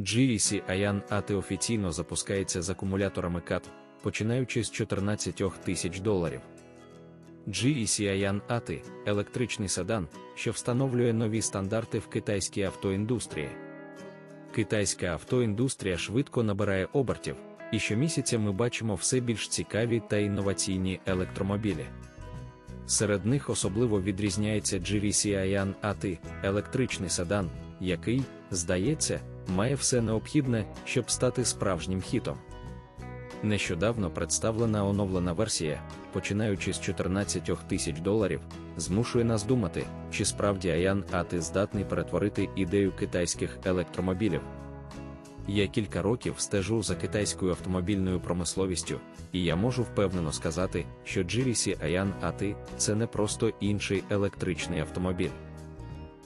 GEC Ayan AT офіційно запускається з акумуляторами CAT, починаючи з 14 тисяч доларів. GEC Ayan AT – електричний седан, що встановлює нові стандарти в китайській автоіндустрії. Китайська автоіндустрія швидко набирає обертів, і щомісяця ми бачимо все більш цікаві та інноваційні електромобілі. Серед них особливо відрізняється GVC Ayan AT – електричний седан, який, здається, має все необхідне, щоб стати справжнім хітом. Нещодавно представлена оновлена версія, починаючи з 14 тисяч доларів, змушує нас думати, чи справді Аян Ати здатний перетворити ідею китайських електромобілів. Я кілька років стежу за китайською автомобільною промисловістю, і я можу впевнено сказати, що GVC Ayan AT – це не просто інший електричний автомобіль.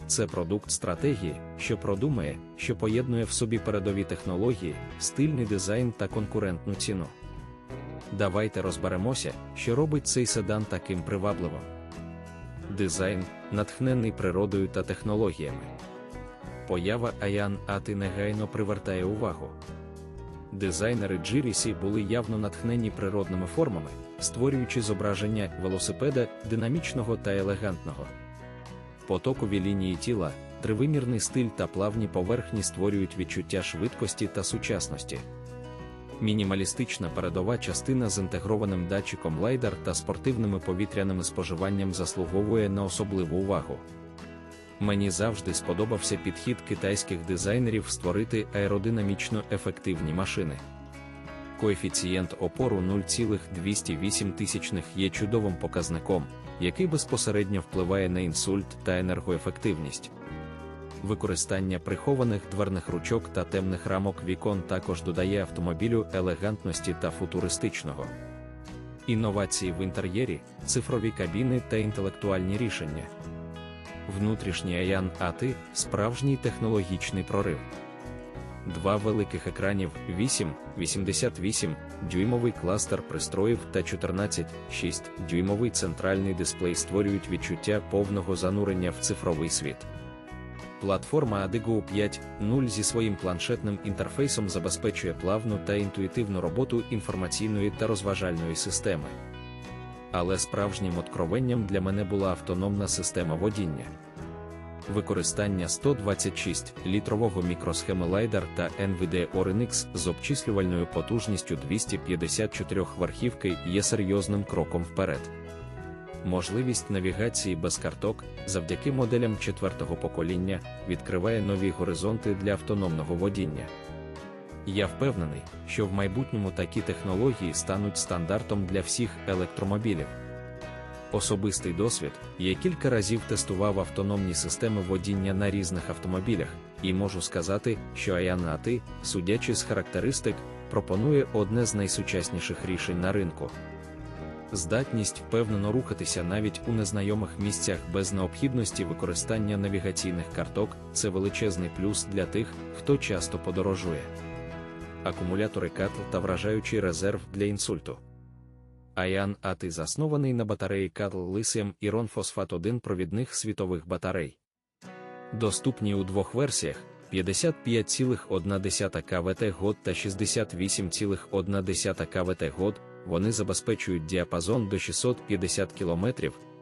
Це продукт стратегії, що продумає, що поєднує в собі передові технології, стильний дизайн та конкурентну ціну. Давайте розберемося, що робить цей седан таким привабливим. Дизайн, натхнений природою та технологіями. Поява Аян Ати негайно привертає увагу. Дизайнери GRC були явно натхнені природними формами, створюючи зображення велосипеда динамічного та елегантного. Потокові лінії тіла, тривимірний стиль та плавні поверхні створюють відчуття швидкості та сучасності. Мінімалістична передова частина з інтегрованим датчиком лайдер та спортивними повітряними споживанням заслуговує на особливу увагу. Мені завжди сподобався підхід китайських дизайнерів створити аеродинамічно ефективні машини. Коефіцієнт опору 0,208 тисячних є чудовим показником, який безпосередньо впливає на інсульт та енергоефективність. Використання прихованих дверних ручок та темних рамок вікон також додає автомобілю елегантності та футуристичного. Інновації в інтер'єрі, цифрові кабіни та інтелектуальні рішення. Внутрішній Аян Ати справжній технологічний прорив. Два великих екранів 8, 88 дюймовий кластер пристроїв та 14,6 дюймовий центральний дисплей створюють відчуття повного занурення в цифровий світ. Платформа Adigo 5.0 зі своїм планшетним інтерфейсом забезпечує плавну та інтуїтивну роботу інформаційної та розважальної системи. Але справжнім откровенням для мене була автономна система водіння. Використання 126-літрового мікросхеми Лайдер та NVIDIA Orin з обчислювальною потужністю 254 верхівки є серйозним кроком вперед. Можливість навігації без карток завдяки моделям четвертого покоління відкриває нові горизонти для автономного водіння. Я впевнений, що в майбутньому такі технології стануть стандартом для всіх електромобілів. Особистий досвід, я кілька разів тестував автономні системи водіння на різних автомобілях, і можу сказати, що Ayan судячи з характеристик, пропонує одне з найсучасніших рішень на ринку. Здатність впевнено рухатися навіть у незнайомих місцях без необхідності використання навігаційних карток це величезний плюс для тих, хто часто подорожує. Акумулятори катл та вражаючий резерв для інсульту. Аян Ати заснований на батареї Катл Лисієм Ірон Фосфат 1 провідних світових батарей. Доступні у двох версіях 55,1 КВТ год та 68,1 КВТ год. Вони забезпечують діапазон до 650 км,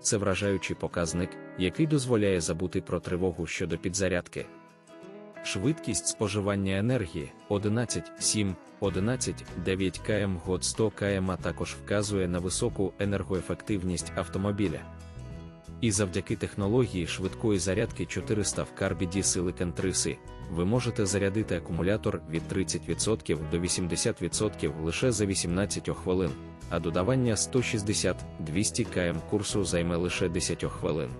це вражаючий показник, який дозволяє забути про тривогу щодо підзарядки. Швидкість споживання енергії 11,7, 11,9 км год 100 км а також вказує на високу енергоефективність автомобіля. І завдяки технології швидкої зарядки 400 в Carbide Silicon 3C, ви можете зарядити акумулятор від 30% до 80% лише за 18 хвилин, а додавання 160-200 км курсу займе лише 10 хвилин.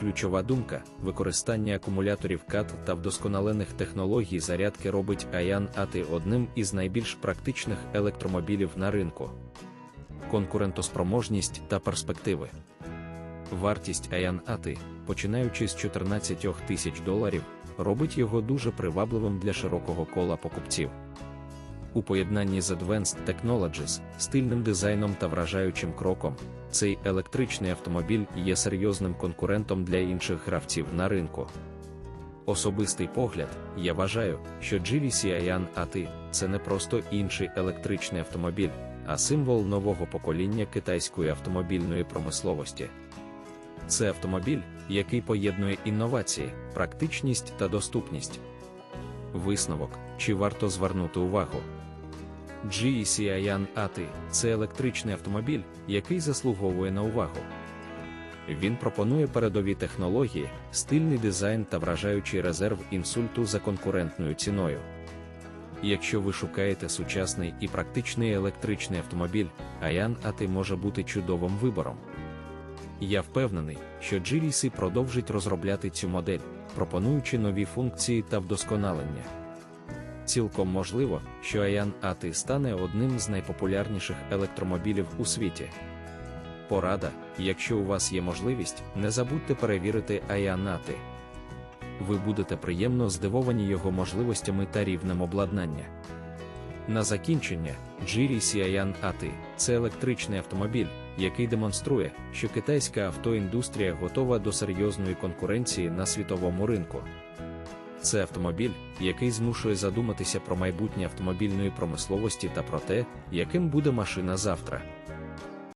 Ключова думка використання акумуляторів CAT та вдосконалених технологій зарядки робить Аян AT одним із найбільш практичних електромобілів на ринку. Конкурентоспроможність та перспективи. Вартість Аян AT, починаючи з 14 тисяч доларів, робить його дуже привабливим для широкого кола покупців. У поєднанні з Advanced Technologies, стильним дизайном та вражаючим кроком, цей електричний автомобіль є серйозним конкурентом для інших гравців на ринку. Особистий погляд, я вважаю, що Geely Cayenne AT – це не просто інший електричний автомобіль, а символ нового покоління китайської автомобільної промисловості. Це автомобіль, який поєднує інновації, практичність та доступність. Висновок, чи варто звернути увагу. GE Cayenne AT – це електричний автомобіль, який заслуговує на увагу. Він пропонує передові технології, стильний дизайн та вражаючий резерв інсульту за конкурентною ціною. Якщо ви шукаєте сучасний і практичний електричний автомобіль, Аян AT може бути чудовим вибором. Я впевнений, що GLC продовжить розробляти цю модель, пропонуючи нові функції та вдосконалення. Цілком можливо, що Аян AT стане одним з найпопулярніших електромобілів у світі. Порада, якщо у вас є можливість, не забудьте перевірити Аян-AT. Ви будете приємно здивовані його можливостями та рівнем обладнання. На закінчення, Geely Cayenne AT – це електричний автомобіль, який демонструє, що китайська автоіндустрія готова до серйозної конкуренції на світовому ринку. Це автомобіль, який змушує задуматися про майбутнє автомобільної промисловості та про те, яким буде машина завтра.